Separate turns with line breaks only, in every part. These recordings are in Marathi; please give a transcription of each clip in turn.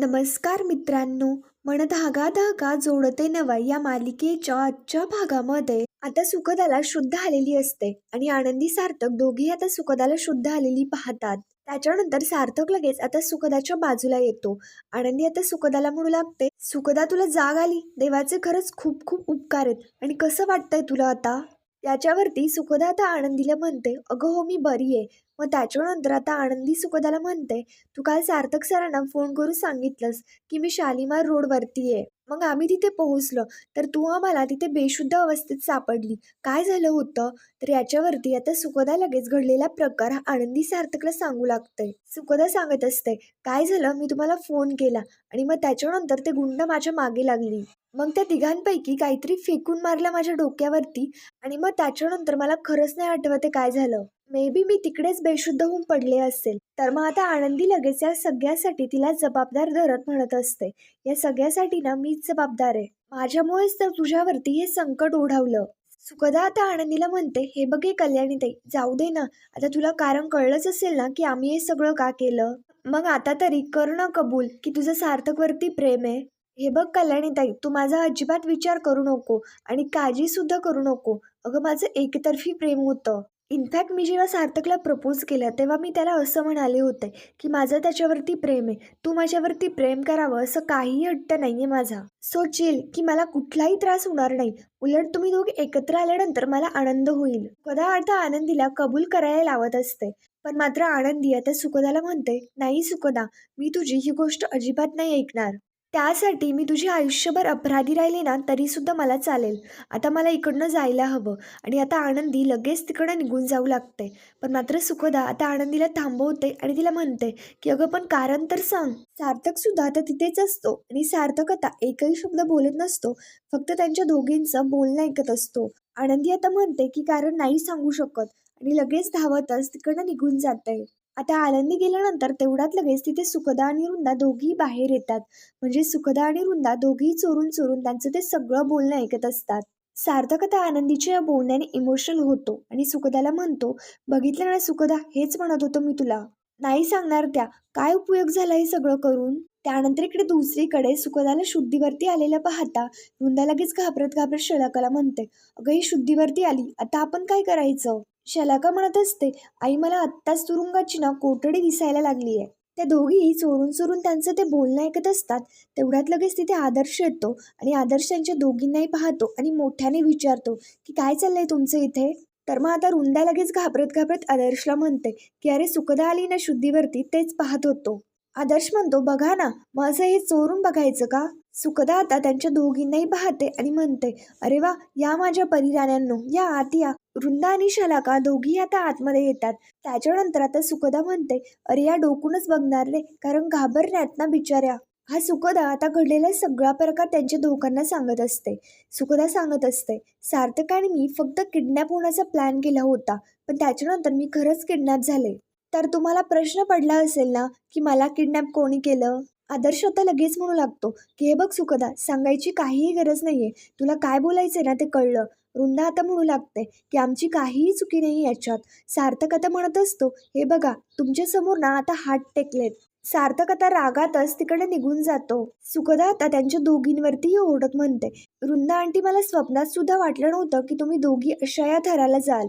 नमस्कार मित्रांनो मन धागा धागा जोडते नवा या मालिकेच्या आजच्या भागामध्ये. आता सुखदाला शुद्ध आलेली असते आणि आनंदी सार्थक दोघी आता सुखदाला शुद्ध आलेली पाहतात. त्याच्यानंतर सार्थक लगेच आता सुखदाच्या बाजूला येतो. आनंदी आता सुखदाला म्हणू लागते सुखदा तुला जाग आली? देवाचे खरंच खूप खूप उपकार आहेत. आणि कसं वाटतंय तुला आता? याच्यावरती सुखदा आता आनंदीला म्हणते अगं हो मी बरी आहे. मग त्याच्यानंतर आता आनंदी सुखदाला म्हणते तू काल सार्थक सरांना फोन करून सांगितलंस की मी शालिमार रोडवरती आहे. मग आम्ही तिथे पोहोचलो तर तू आम्हाला तिथे बेशुद्ध अवस्थेत सापडली. काय झालं होतं? तर याच्यावरती आता सुखदा लगेच घडलेला प्रकार हा आनंदी सार्थकला सांगू लागतंय. सुखदा सांगत असते काय झालं? मी तुम्हाला फोन केला. आणि मग त्याच्यानंतर ते गुंड माझ्या मागे लागली. मग त्या तिघांपैकी काहीतरी फेकून मारलं माझ्या डोक्यावरती आणि मग त्याच्यानंतर मला खरंच नाही आठवते काय झालं. मे बी मी तिकडेच बेशुद्ध होऊन पडले असेल. तर मग आता आनंदी लगेच या सगळ्यासाठी तिला जबाबदार धरत म्हणत असते. या सगळ्यासाठी ना मीच जबाबदार आहे. माझ्यामुळेच तर तुझ्यावरती हे संकट ओढावलं. सुखदा आता आनंदीला म्हणते हे बघ हे कल्याणी ताई जाऊ दे ना. आता तुला कारण कळलंच असेल ना की आम्ही हे सगळं का केलं? मग आता तरी कर ना कबूल की तुझं सार्थकवरती प्रेम आहे. हे बघ कल्याणीताई तू माझा अजिबात विचार करू नको आणि काळजी सुद्धा करू नको. अगं माझं एकतर्फी प्रेम होतं. इनफॅक्ट मी जेव्हा सार्थकला प्रपोज केला तेव्हा मी त्याला असं म्हणाले होते की माझं त्याच्यावरती प्रेम आहे. तू माझ्यावरती प्रेम करावं असं काहीही हट्ट नाही आहे माझा. सो चिल की मला कुठलाही त्रास होणार नाही. उलट तुम्ही दोघे एकत्र आल्यानंतर मला आनंद होईल. कदा अर्थ आनंदीला कबूल करायला लावत असते. पण मात्र आनंदी आता सुखदाला म्हणते नाही सुखदा मी तुझी ही गोष्ट अजिबात नाही ऐकणार. त्यासाठी मी तुझी आयुष्यभर अपराधी राहिली ना तरीसुद्धा मला चालेल. आता मला इकडनं जायला हवं. आणि आता आनंदी लगेच तिकडं निघून जाऊ लागते पण मात्र सुखदा आता आनंदीला थांबवते आणि तिला म्हणते की अगं पण कारण तर सांग. सार्थकसुद्धा आता तिथेच असतो आणि सार्थक आता एकही शब्द बोलत नसतो. फक्त त्यांच्या दोघींचं बोलणं ऐकत असतो. आनंदी आता म्हणते की कारण नाही सांगू शकत. आणि लगेच धावतच तिकडनं निघून जाते आता आनंदी गेल्यानंतर तेवढ्यात लगेच तिथे सुखदा आणि रुंदा दोघीही बाहेर येतात. म्हणजे सुखदा आणि रुंदा दोघीही चोरून चोरून त्यांचं ते सगळं बोलणं ऐकत असतात. सार्थक आता आनंदीच्या या बोलण्याने इमोशनल होतो आणि सुखदाला म्हणतो बघितलं ना सुखदा? हेच म्हणत होतो मी तुला. नाही सांगणार त्या. काय उपयोग झाला हे सगळं करून? त्यानंतर इकडे दुसरीकडे सुखदाला शुद्धीवरती आलेलं पाहता रुंदा लगेच घाबरत घाबरत शलाकाला म्हणते अगं ही शुद्धीवरती आली. आता आपण काय करायचं? शलाका म्हणत असते आई मला आत्ताच तुरुंगाची ना कोठडी दिसायला लागली आहे. त्या दोघी चोरून चोरून त्यांचं ते बोलणं ऐकत असतात. तेवढ्यात लगेच तिथे आदर्श येतो आणि आदर्श त्यांच्या दोघींनाही पाहतो आणि मोठ्याने विचारतो की काय चाललंय तुमचं इथे? तर मग आता रुंदा लगेच घाबरत घाबरत आदर्शला म्हणते की अरे सुखदा आली ना शुद्धीवरती तेच पाहत होतो. आदर्श म्हणतो बघा ना मग असं हे चोरून बघायचं का? सुखदा आता त्यांच्या दोघींनाही पाहते आणि म्हणते अरे वा या माझ्या परिराण्यांनो या आत या. वृंदा आणि शलाका दोघी आता आतमध्ये येतात. त्याच्यानंतर आता सुखदा म्हणते अरे या डोकूनच बघणार रे कारण घाबरण्यात ना बिचाऱ्या. हा सुखदा आता घडलेला सगळा प्रकार त्यांच्या दोघांना सांगत असते. सुखदा सांगत असते सार्थक आणि मी फक्त किडनॅप होण्याचा प्लॅन केला होता पण त्याच्यानंतर मी खरंच किडनॅप झाले. तर तुम्हाला प्रश्न पडला असेल ना की मला किडनॅप कोणी केलं? आदर्श आता लगेच म्हणू लागतो की हे बघ सुखदा सांगायची काहीही गरज नाही आहे तुला काय बोलायचं ना ते कळलं. वृंदा आता म्हणू लागते की आमची काहीही चुकी नाही याच्यात. सार्थक आता म्हणत असतो हे बघा तुमच्यासमोर ना आता हात टेकलेत. सार्थक आता रागातच तिकडे निघून जातो. सुखदा आता त्यांच्या दोघींवरतीही ओरडत म्हणते वृंदा आंटी मला स्वप्नात सुद्धा वाटलं नव्हतं की तुम्ही दोघी अशा या थराला जाल.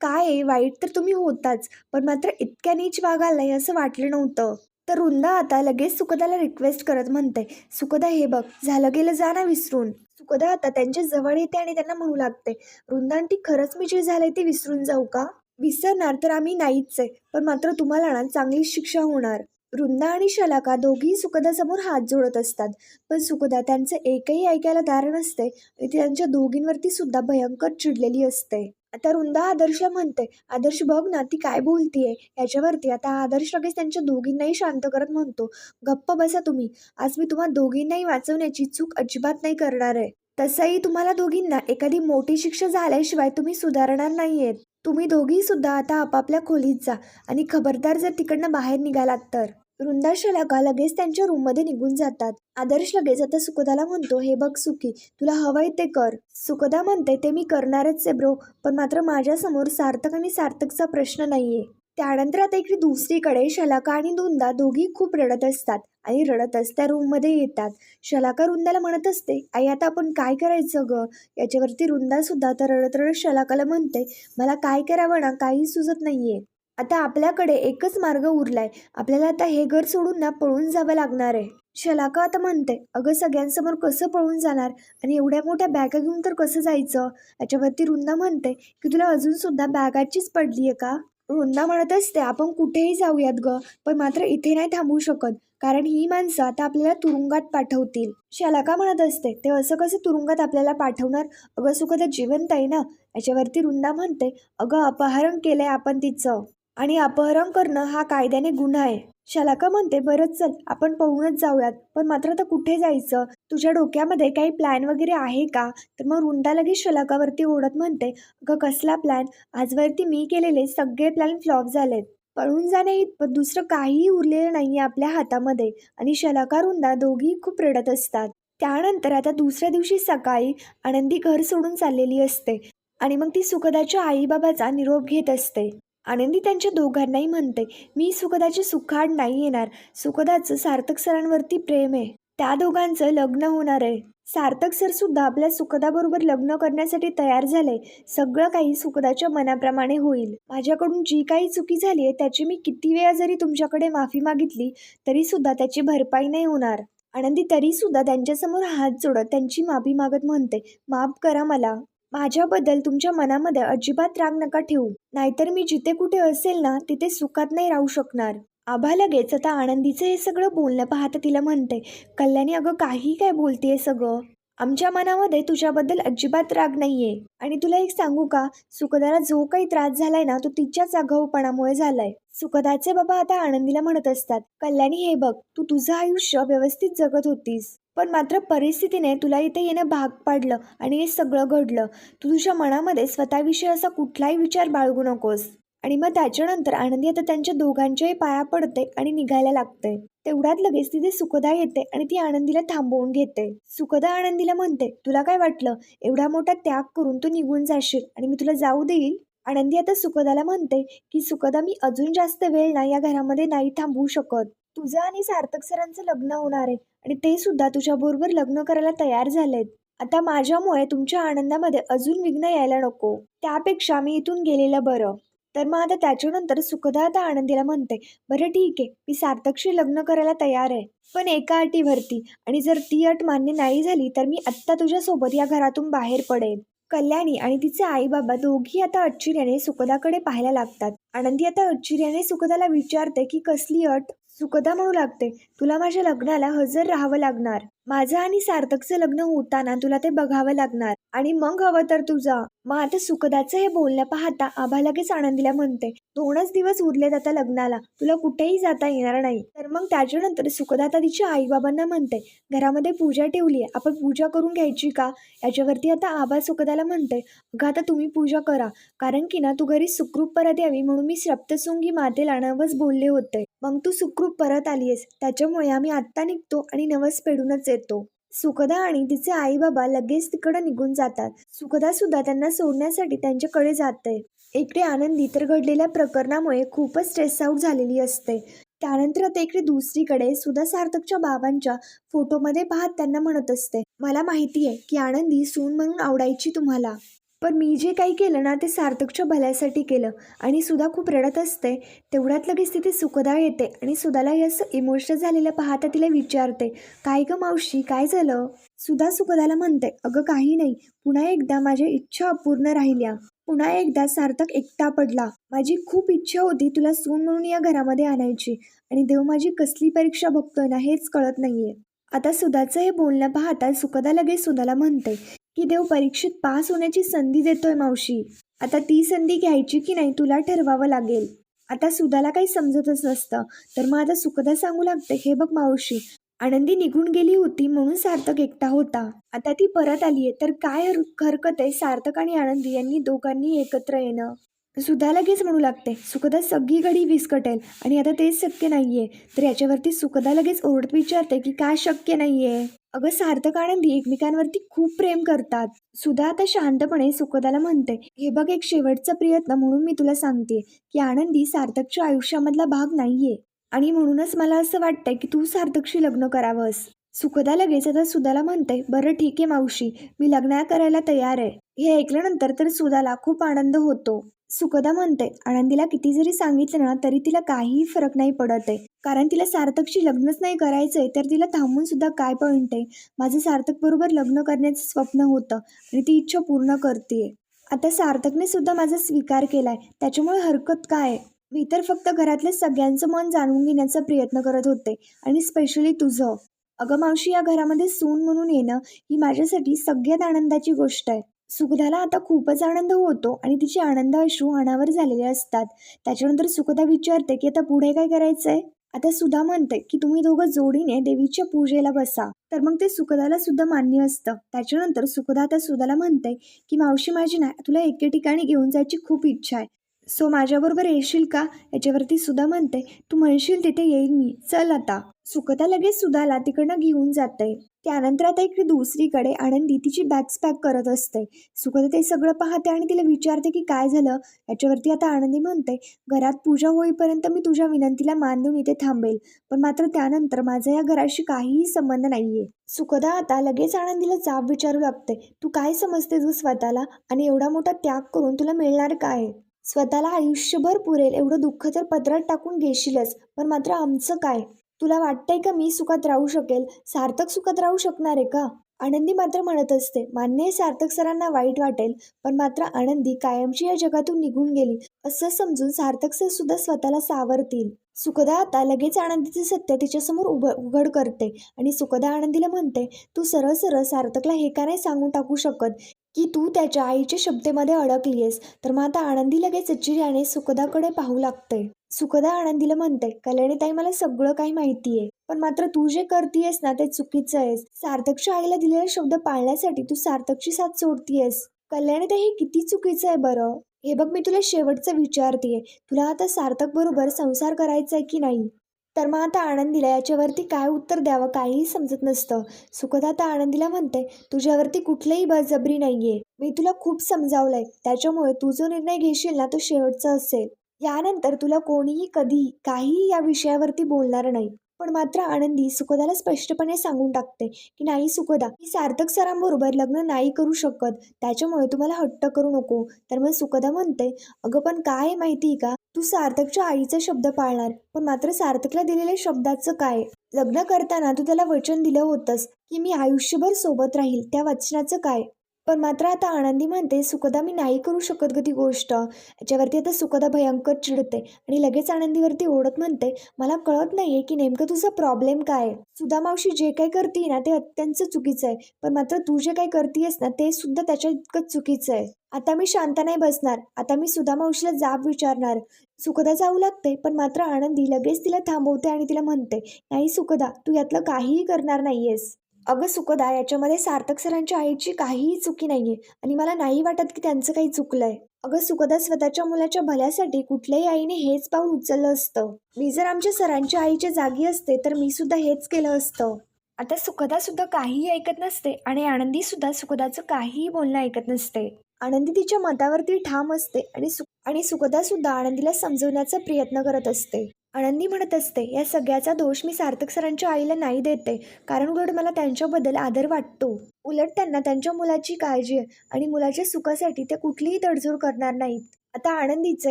काय आहे? वाईट तर तुम्ही होताच पण मात्र इतक्या नीच वागाल नाही असं वाटलं नव्हतं. तर वृंदा आता लगेच सुखदाला रिक्वेस्ट करत म्हणते सुखदा हे बघ झालं गेलं जा ना विसरून. सुखदा आता त्यांच्या जवळ येते आणि त्यांना म्हणू लागते रुंदांटी खरंच मी जे झालंय ते विसरून जाऊ का? विसरणार तर आम्ही नाहीच आहे पण मात्र तुम्हाला ना चांगली शिक्षा होणार. वृंदा आणि शलाका दोघी सुखदासमोर हात जोडत असतात पण सुखदा त्यांचं एकही ऐकायला तयार नसते आणि ती त्यांच्या दोघींवरती सुद्धा भयंकर चिडलेली असते. आता रुंदा आदर्शला म्हणते आदर्श बघ ना ती काय बोलतीये याच्यावरती. आता आदर्श लगेच त्यांच्या दोघींनाही शांत करत म्हणतो. गप्प बसा तुम्ही. आज मी तुम्हाला दोघींनाही वाचवण्याची चूक अजिबात नाही करणार आहे. तसंही तुम्हाला दोघींना एखादी मोठी शिक्षा झाल्याशिवाय तुम्ही सुधारणार नाहीयेत. तुम्ही दोघी सुद्धा आता आपापल्या खोलीत जा आणि खबरदार जर तिकडनं बाहेर निघालात तर. वृंदा शलाका लगेच त्यांच्या रूममध्ये निघून जातात. आदर्श लगेच आता सुखदाला म्हणतो हे बघ सुखी तुला हवंय ते कर. सुखदा म्हणते ते मी करणारच आहे ब्रो पण मात्र माझ्यासमोर सार्थक आणि सार्थकचा प्रश्न नाहीये. त्यानंतर आता इकडे दुसरीकडे शलाका आणि धुंदा दोघी खूप रडत असतात आणि रडतच त्या रूममध्ये येतात. शलाका रुंदाला म्हणत असते आई आता आपण काय करायचं ग? याच्यावरती रुंदा सुद्धा तर रडत रडत शलाकाला म्हणते मला काय करावं ना काही सुचत नाहीये. आता आपल्याकडे एकच मार्ग उरलाय. आपल्याला आता हे घर सोडून ना पळून जावं लागणार आहे. शलाका आता म्हणते अगं सगळ्यांसमोर कसं पळून जाणार? आणि एवढ्या मोठ्या बॅगा घेऊन तर कसं जायचं? याच्यावरती रुंदा म्हणते की तुला अजून सुद्धा बॅगाचीच पडली आहे का? रुंदा म्हणत असते आपण कुठेही जाऊयात ग पण मात्र इथे नाही थांबू शकत कारण ही माणसं आता आपल्याला तुरुंगात पाठवतील. शलाका म्हणत असते ते असं कसं तुरुंगात आपल्याला पाठवणार? अगं सुखदा जिवंत आहे ना? याच्यावरती रुंदा म्हणते अगं अपहरण केलंय आपण तिचं. आणि अपहरण करणं हा कायद्याने गुन्हा आहे. शलाका म्हणते बरंच चल आपण पळूनच जाऊयात. पण मात्र आता कुठे जायचं? तुझ्या डोक्यामध्ये काही प्लॅन वगैरे आहे का? तर मग रुंदा लगेच शलाकावरती ओढत म्हणते अगं कसला प्लॅन आजवरती मी केलेले सगळे प्लॅन फ्लॉप झालेत. पळून जाणे इतपत दुसरं काहीही उरलेलं नाही आपल्या हातामध्ये. आणि शलाका रुंदा दोघी खूप रडत असतात. त्यानंतर आता दुसऱ्या दिवशी सकाळी आनंदी घर सोडून चाललेली असते आणि मग ती सुखदाच्या आईबाबाचा निरोप घेत असते. आनंदी त्यांच्या दोघांनाही म्हणते मी सुखदाची सुखाड नाही येणार. सुखदाचं सार्थक सरांवरती प्रेम आहे. त्या दोघांचं लग्न होणार आहे. सार्थक सर सुद्धा आपल्या सुखदाबरोबर लग्न करण्यासाठी तयार झाले. सगळं काही सुखदाच्या मनाप्रमाणे होईल. माझ्याकडून जी काही चुकी झाली आहे त्याची मी किती वेळा जरी तुमच्याकडे माफी मागितली तरी सुद्धा त्याची भरपाई नाही होणार. आनंदी तरी सुद्धा त्यांच्यासमोर हात जोडत त्यांची माफी मागत म्हणते माफ करा मला. माझ्याबद्दल तुमच्या मनामध्ये अजिबात राग नका ठेवू. नाहीतर मी जिथे कुठे असेल ना तिथे सुखात नाही राहू शकणार. आभा लगेच आता आनंदीचं हे सगळं बोलणं पाहता तिला म्हणते कल्याणी अगं काही काय बोलते सगळं? आमच्या मनामध्ये तुझ्याबद्दल अजिबात राग नाहीये. आणि तुला एक सांगू का? सुखदाला जो काही त्रास झालाय ना तो तिच्याच आगाऊपणामुळे झालाय. सुखदाचे बाबा आता आनंदीला म्हणत असतात कल्याणी हे बघ तू तुझं आयुष्य व्यवस्थित जगत होतीस. पण मात्र परिस्थितीने तुला इथे येणं भाग पाडलं आणि हे सगळं घडलं. तू तुझ्या मनामध्ये स्वतःविषयी असा कुठलाही विचार बाळगू नकोस. आणि मग त्याच्यानंतर आनंदी आता त्यांच्या दोघांच्याही पाया पडते आणि निघायला लागते. तेवढ्यात लगेच तिथे सुखदा येते आणि ती आनंदीला थांबवून घेते. सुखदा आनंदीला म्हणते तुला काय वाटलं? एवढा मोठा त्याग करून तू निघून जाशील आणि मी तुला जाऊ देईल? आनंदी आता सुखदाला म्हणते की सुखदा मी अजून जास्त वेळ ना या घरामध्ये नाही थांबवू शकत. तुझं आणि सार्थक सरांचं लग्न होणार आहे आणि ते सुद्धा तुझ्याबरोबर लग्न करायला तयार झालेत. आता माझ्यामुळे तुमच्या आनंदामध्ये अजून विघ्न यायला नको. त्यापेक्षा मी इथून गेलेलं बरं. तर मग आता त्याच्यानंतर सुखदा आता आनंदीला म्हणते बरं ठीक आहे मी सार्थकशी लग्न करायला तयार आहे. पण एका अटीवरती आणि जर ती अट मान्य नाही झाली तर मी आत्ता तुझ्यासोबत या घरातून बाहेर पडेल कल्याणी आणि तिचे आई बाबा दोघी आता आश्चर्याने सुखदाकडे पाहायला लागतात. आनंदी आता आश्चर्याने सुखदाला विचारते की कसली अट? सुखदा म्हणू लागते. तुला माझ्या लग्नाला हजर राहावं लागणार. माझं आणि सार्थकचं लग्न होताना तुला ते बघावं लागणार. आणि मग हवं तर तुझा. मग आता सुखदाचं हे बोलणं पाहता आभा लगेच आनंदीला म्हणते दोनच दिवस उरलेत आता लग्नाला. तुला कुठेही जाता येणार नाही. तर मग त्याच्यानंतर सुखदा आता तिच्या आईबाबांना म्हणते घरामध्ये पूजा ठेवली आहे. आपण पूजा करून घ्यायची का? याच्यावरती आता आभा सुखदाला म्हणते अगं आता तुम्ही पूजा करा. कारण की ना तू घरी सुखरूप परत यावी म्हणून मी सप्तसुंगी मातेला नवस बोलले होते. मग तू सुखरूप परत आलीयस. त्याच्यामुळे आम्ही आत्ता निघतो आणि नवस पेडूनच येतो. सुखदा आणि तिचे आई बाबा लगेच तिकडे निघून जातात. सुखदा सुद्धा त्यांना सोडण्यासाठी त्यांच्याकडे जाते. इकडे आनंदी तर घडलेल्या प्रकरणामुळे खूपच स्ट्रेस आऊट झालेली असते. त्यानंतर आता इकडे दुसरीकडे सुधा सार्थकच्या बाबांच्या फोटोमध्ये पाहत त्यांना म्हणत असते मला माहिती आहे की आनंदी सून म्हणून आवडायची तुम्हाला. पण मी जे काही केलं ना ते सार्थकच्या भल्यासाठी केलं. आणि सुधा खूप रडत असते तेवढ्यात लगेच तिथे सुखदा येते आणि सुधाला हे असं इमोशनल झालेलं पाहता तिला विचारते काय ग मावशी काय झालं? सुधा सुखदाला म्हणते अगं काही नाही पुन्हा एकदा माझ्या इच्छा अपूर्ण राहिल्या. पुन्हा एकदा सार्थक एकटा पडला. माझी खूप इच्छा होती तुला सून म्हणून या घरामध्ये आणायची. आणि देव माझी कसली परीक्षा बघतोय ना हेच कळत नाहीये. आता सुधाचं हे बोलणं पाहता सुखदा लगेच सुधाला म्हणते की देव परीक्षेत पास होण्याची संधी देतोय मावशी. आता ती संधी घ्यायची की नाही तुला ठरवावं लागेल. आता सुधाला काही समजतच नसतं. तर मग आता सुखदा सांगू लागते हे बघ मावशी आनंदी निघून गेली होती म्हणून सार्थक एकटा होता. आता ती परत आलीये तर काय हर- हरकत आहे सार्थक आणि आनंदी यांनी दोघांनी एकत्र येणं? सुधा लगेच म्हणू लागते सुखदा सगळी घडी विस्कटेल आणि आता तेच शक्य नाही आहे तर याच्यावरती सुखदा लगेच ओरडत विचारते की काय शक्य नाही आहे अगं सार्थक आनंदी एकमेकांवरती खूप प्रेम करतात. सुधा आता शांतपणे सुखदाला म्हणते हे बघ एक शेवटचा प्रयत्न म्हणून मी तुला सांगते की आनंदी सार्थकच्या आयुष्यामधला भाग नाहीये. आणि म्हणूनच मला असं वाटतंय की तू सार्थकशी लग्न करावंस. सुखदा लगेच आता सुधाला म्हणते बरं ठीक आहे मावशी मी लग्न करायला तयार आहे. हे ऐकल्यानंतर तर सुधाला खूप आनंद होतो. सुखदा म्हणते आनंदीला किती जरी सांगितलं ना तरी तिला काहीही फरक नाही पडत आहे कारण तिला सार्थकशी लग्नच नाही करायचंय तर तिला थांबून सुद्धा काय पॉईंट आहे माझं सार्थक बरोबर लग्न करण्याचं स्वप्न होतं आणि ती इच्छा पूर्ण करते आता सार्थकने सुद्धा माझा स्वीकार केलाय. त्याच्यामुळे हरकत काय? मी तर फक्त घरातल्या सगळ्यांचं मन जाणून घेण्याचा प्रयत्न करत होते आणि स्पेशली तुझं. अगं मावशी या घरामध्ये सून म्हणून येणं ही माझ्यासाठी सगळ्यात आनंदाची गोष्ट आहे. सुखदाला आता खूपच आनंद होतो आणि तिचे आनंद अश्रू अनावर झालेले असतात. त्याच्यानंतर सुखदा विचारते की आता पुढे काय करायचंय? आता सुधा म्हणते की तुम्ही दोघं जोडीने देवीच्या पूजेला बसा. तर मग ते सुखदाला सुद्धा मान्य असतं. त्याच्यानंतर सुखदा आता सुधाला म्हणते की मावशी माझी ना तुला एके ठिकाणी घेऊन जायची खूप इच्छा आहे. सो माझ्याबरोबर येशील का? याच्यावरती सुधा म्हणते तू म्हणशील तिथे येईल मी. चल आता. सुखदा लगेच सुधाला तिकडनं घेऊन जाते. त्यानंतर आता इकडे दुसरीकडे आनंदी तिची बॅग्स पॅक करत असते. सुखदा ते सगळं पाहते आणि तिला विचारते की काय झालं? याच्यावरती आता आनंदी म्हणते घरात पूजा होईपर्यंत मी तुझ्या विनंतीला मान देऊन इथे थांबेल पण मात्र त्यानंतर माझा या घराशी काहीही संबंध नाहीये. सुखदा आता लगेच आनंदीला जाब विचारू लागते तू काय समजते तू स्वतःला? आणि एवढा मोठा त्याग करून तुला मिळणार काय? स्वतःला आयुष्यभर पुरेल एवढं दुःख तर पदरात टाकून घेशीलच पण मात्र आमचं काय? तुला वाटतंय का मी सुखात राहू शकेल? सार्थक सुखात राहू शकणार आहे का? आनंदी मात्र म्हणत असते. मान्य सार्थक सरांना वाईट वाटेल पण मात्र आनंदी कायमची या जगातून निघून गेली असं समजून सार्थक सर सुद्धा स्वतःला सावरतील. सुखदा आता लगेच आनंदीचे सत्य तिच्यासमोर उभ उघड करते आणि सुखदा आनंदीला म्हणते तू सरळ सरळ सार्थकला हे का नाही सांगून टाकू शकत? की तू त्याच्या आईच्या शब्देमध्ये अडकलीयस तर मग आता आनंदी लगेच चिर्याने सुखदाकडे पाहू लागते सुखदा आनंदीला म्हणते कल्याणीताई मला सगळं काही माहिती आहे पण मात्र तू जे करतीयस ना ते चुकीचं आहेस. सार्थकच्या आईला दिलेला शब्द पाळण्यासाठी तू सार्थकची साथ सोडतीयस. कल्याणीताई हे किती चुकीचं आहे बरं? हे बघ मी तुला शेवटचं विचारतेय. तुला आता सार्थक बरोबर संसार करायचा आहे की नाही? तर मग आता आनंदीला याच्यावरती काय उत्तर द्यावं काहीही समजत नसतं. सुखदा आता आनंदीला म्हणते तुझ्यावरती कुठलीही बळजबरी आहे मी तुला खूप समजावलंय. त्याच्यामुळे तू जो निर्णय घेशील ना तो शेवटचा असेल. यानंतर तुला कोणीही कधी काहीही या विषयावरती बोलणार नाही. पण मात्र आनंदी सुखदाला स्पष्टपणे सांगून टाकते की नाही सुखदा मी सार्थक सरांबरोबर लग्न नाही करू शकत. त्याच्यामुळे तुम्हाला हट्ट करू नको. तर मग सुखदा म्हणते अगं पण काय आहे माहिती का? तू सार्थकच्या आईचा शब्द पाळणार पण मात्र सार्थकला दिलेल्या शब्दाचं काय? लग्न करताना तू त्याला वचन दिलं होतंस की मी आयुष्यभर सोबत राहील त्या वचनाचं काय? पण मात्र आता आनंदी म्हणते सुखदा मी नाही करू शकत ग ती गोष्ट. याच्यावरती आता सुखदा भयंकर चिडते आणि लगेच आनंदीवरती ओढत म्हणते मला कळत नाहीये की नेमकं तुझा प्रॉब्लेम काय आहे. सुधा मावशी जे काही करते ना ते अत्यंत चुकीचं आहे. पण मात्र तू जे काही करतेयस ना ते सुद्धा त्याच्या इतकंच चुकीचं आहे. आता मी शांत नाही बसणार. आता मी सुधा मावशीला जाब विचारणार. सुखदा जाऊ लागते पण मात्र आनंदी लगेच तिला थांबवते आणि तिला म्हणते नाही सुखदा तू यातलं काहीही करणार नाहीयेस. अगं सुखदा याच्यामध्ये सार्थक सरांच्या आईची काहीही चुकी नाही आहे आणि मला नाही वाटत की त्यांचं काही चुकलं आहे अगं सुखदा स्वतःच्या मुलाच्या भल्यासाठी कुठल्याही आईने हेच पाऊल उचललं असतं. मी जर आमच्या सरांच्या आईच्या जागी असते तर मी सुद्धा हेच केलं असतं. आता सुखदा सुद्धा काहीही ऐकत नसते आणि आनंदी सुद्धा सुखदाचं काहीही बोलणं ऐकत नसते. आनंदी तिच्या मतावरती ठाम असते आणि सु आणि सुखदा सुद्धा आनंदीला समजवण्याचा प्रयत्न करत असते. आनंदी म्हणत असते या सगळ्याचा दोष मी सार्थक सरांच्या आईला नाही देते. कारण उलट मला त्यांच्याबद्दल आदर वाटतो. उलट त्यांना त्यांच्या मुलाची काळजी आहे आणि मुलाच्या सुखासाठी ते कुठलीही तडजोड करणार नाहीत. आता आनंदीचं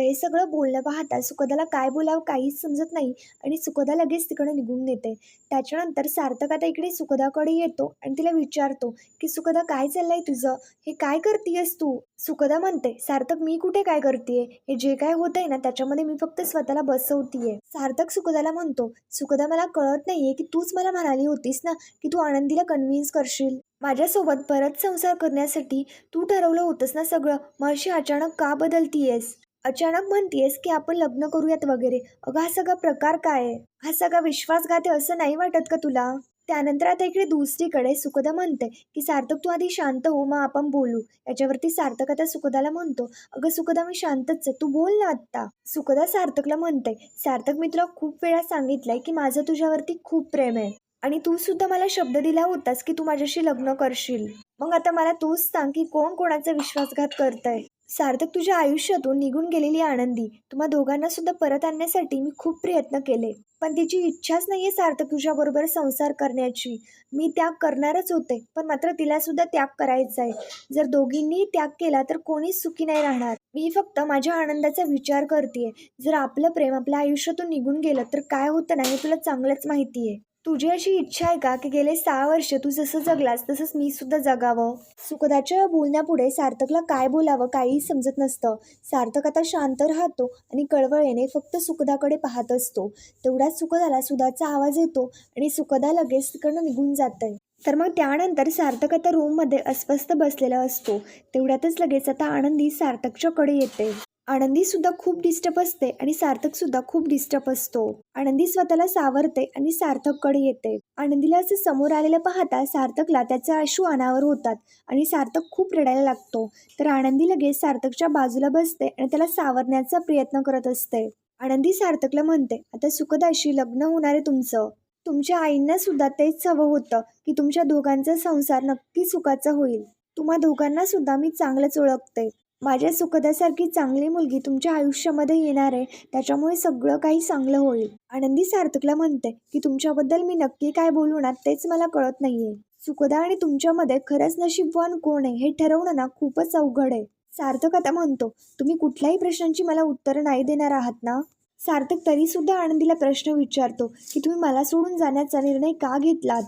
हे सगळं बोलणं पाहता सुखदाला काय बोलावं काहीच समजत नाही आणि सुखदा लगेच तिकडे निघून येते त्याच्यानंतर सार्थक आता इकडे सुखदाकडे येतो आणि तिला विचारतो की सुखदा काय चाललंय तुझं? हे काय करतेयस तू? सुखदा म्हणते सार्थक मी कुठे काय करतेय? हे जे काय होतंय ना त्याच्यामध्ये मी फक्त स्वतःला बसवतीये. सार्थक सुखदाला म्हणतो सुखदा मला कळत नाहीये की तूच मला म्हणाली होतीस ना की तू आनंदीला कन्व्हिन्स करशील? माझ्यासोबत परत संसार करण्यासाठी तू ठरवलं होतंस ना सगळं. मग अशी अचानक का बदलतीयस? अचानक म्हणतीयस की आपण लग्न करूयात वगैरे. अगं हा सगळा प्रकार काय आहे? हा सगळा विश्वासघात आहे असं नाही वाटत का तुला? त्यानंतर आता इकडे दुसरीकडे सुखदा म्हणते की सार्थक तू आधी शांत हो मग आपण बोलू. याच्यावरती सार्थक आता सुखदाला म्हणतो. अगं सुखदा मी शांतच आहे. तू बोल ना आत्ता. सुखदा सार्थकला म्हणते. सार्थक मी तुला खूप वेळा सांगितलंय की माझं तुझ्यावरती खूप प्रेम आहे. आणि तू सुद्धा मला शब्द दिला होतास की तू माझ्याशी लग्न करशील. मग आता मला तूच सांग की कोण कोणाचा विश्वासघात करतंय. सार्थक तुझ्या आयुष्यातून निघून गेलेली आनंदी. तुम्हा दोघांना सुद्धा परत आणण्यासाठी मी खूप प्रयत्न केले. पण तिची इच्छाच नाहीये सार्थक तुझ्याबरोबर संसार करण्याची. मी त्याग करणारच होते पण मात्र तिला सुद्धा त्याग करायचा आहे जर दोघींनी त्याग केला तर कोणीच सुखी नाही राहणार. मी फक्त माझ्या आनंदाचा विचार करते जर आपलं प्रेम आपल्या आयुष्यातून निघून गेलं तर काय होतं नाही हे तुला चांगलंच माहिती आहे तुझी अशी इच्छा आहे का की गेले सहा वर्ष तू जसं जगलास तसंच मी सुद्धा जगावं? सुखदाच्या बोलण्यापुढे सार्थकला काय बोलावं काहीही समजत नसतं. सार्थक आता शांत राहतो आणि कळवळेने फक्त सुखदाकडे पाहत असतो. तेवढ्याच सुखदाला सुधाचा आवाज येतो आणि सुखदा लगेच तिकडनं निघून जाते तर मग त्यानंतर सार्थक आता रूममध्ये अस्वस्थ बसलेला असतो. तेवढ्यातच लगेच आता आनंदी सार्थकच्याकडे येते आनंदीसुद्धा खूप डिस्टर्ब असते आणि सार्थकसुद्धा खूप डिस्टर्ब असतो. आनंदी स्वतःला सावरते आणि सार्थककडे येते. आनंदीला असं समोर आलेलं पाहता सार्थकला त्याचे अश्रू अनावर होतात आणि सार्थक खूप रडायला लागतो. तर आनंदी लगेच सार्थकच्या बाजूला बसते आणि त्याला सावरण्याचा प्रयत्न करत असते. आनंदी सार्थकला म्हणते आता सुखदाशी लग्न होणार आहे तुमचं. तुमच्या आईंना सुद्धा तेच हवं होतं की तुमच्या दोघांचा संसार नक्की सुखाचा होईल. तुम्हा दोघांना सुद्धा मी चांगलंच ओळखते. माझ्या सुखदासारखी चांगली मुलगी तुमच्या आयुष्यामध्ये येणार आहे. त्याच्यामुळे सगळं काही चांगलं होईल. आनंदी सार्थकला म्हणते की तुमच्याबद्दल मी नक्की काय बोलू ना तेच मला कळत नाहीये. सुखदा आणि तुमच्यामध्ये खरंच नशीबवान कोण आहे हे ठरवणं ना खूपच अवघड आहे. सार्थक आता म्हणतो तुम्ही कुठल्याही प्रश्नांची मला उत्तरं नाही देणार आहात ना? सार्थक तरी सुद्धा आनंदीला प्रश्न विचारतो की तुम्ही मला सोडून जाण्याचा निर्णय का घेतलात?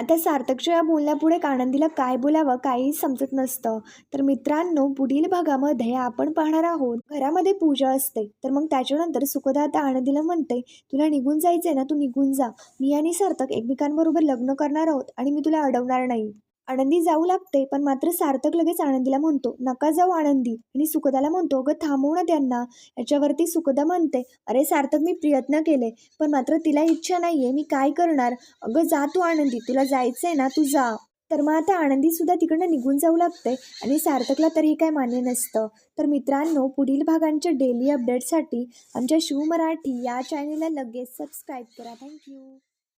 आता सार्थकच्या या बोलण्यापुढे आनंदीला काय बोलावं काही समजत नसतं. तर मित्रांनो पुढील भागामध्ये आपण पाहणार आहोत घरामध्ये पूजा असते. तर मग त्याच्यानंतर सुखदा आता आनंदीला म्हणते तुला निघून जायचंय ना तू निघून जा. मी आणि सार्थक एकमेकांबरोबर लग्न करणार आहोत आणि मी तुला अडवणार नाही. आनंदी जाऊ लागते पण मात्र सार्थक लगेच आनंदीला म्हणतो नका जाऊ आनंदी. आणि सुखदाला म्हणतो अगं थांबव ना त्यांना. याच्यावरती सुखदा म्हणते अरे सार्थक मी प्रयत्न केले पण मात्र तिला इच्छा नाहीये मी काय करणार? अगं जा तू आनंदी तुला जायचं आहे ना तू जा. तर मग आता आनंदी सुद्धा तिकडनं निघून जाऊ लागते आणि सार्थकला तरी काय मान्य नसतं. तर मित्रांनो पुढील भागांच्या डेली अपडेटसाठी आमच्या शिव मराठी या चॅनेलला लगेच सबस्क्राईब करा. थँक्यू